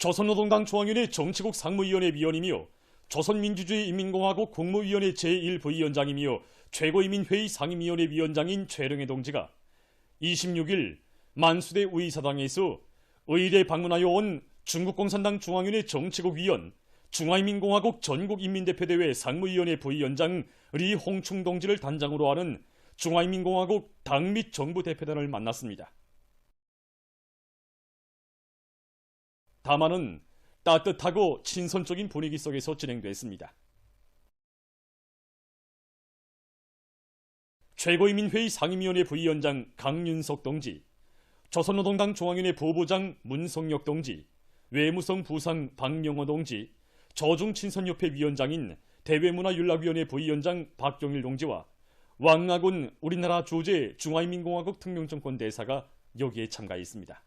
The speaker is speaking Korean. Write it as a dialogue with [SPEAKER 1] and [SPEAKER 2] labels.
[SPEAKER 1] 조선노동당 중앙위원회 정치국 상무위원회 위원이며 조선민주주의 인민공화국 국무위원회 제1부위원장이며 최고인민회의 상임위원회 위원장인 최령해 동지가 26일 만수대 의사당에서 의대 방문하여 온 중국공산당 중앙위원회 정치국 위원 중화인민공화국 전국인민대표대회 상무위원회 부위원장 리홍충 동지를 단장으로 하는 중화인민공화국 당 및 정부 대표단을 만났습니다. 담화는 따뜻하고 친선적인 분위기 속에서 진행됐습니다. 최고인민회의 상임위원회 부위원장 강윤석 동지, 조선노동당 중앙위원회 부부장 문성혁 동지, 외무성 부상 박영호 동지, 저중친선협회 위원장인 대외문화윤락위원회 부위원장 박경일 동지와 왕나군 우리나라 주재 중화인민공화국 특명정권 대사가 여기에 참가했습니다.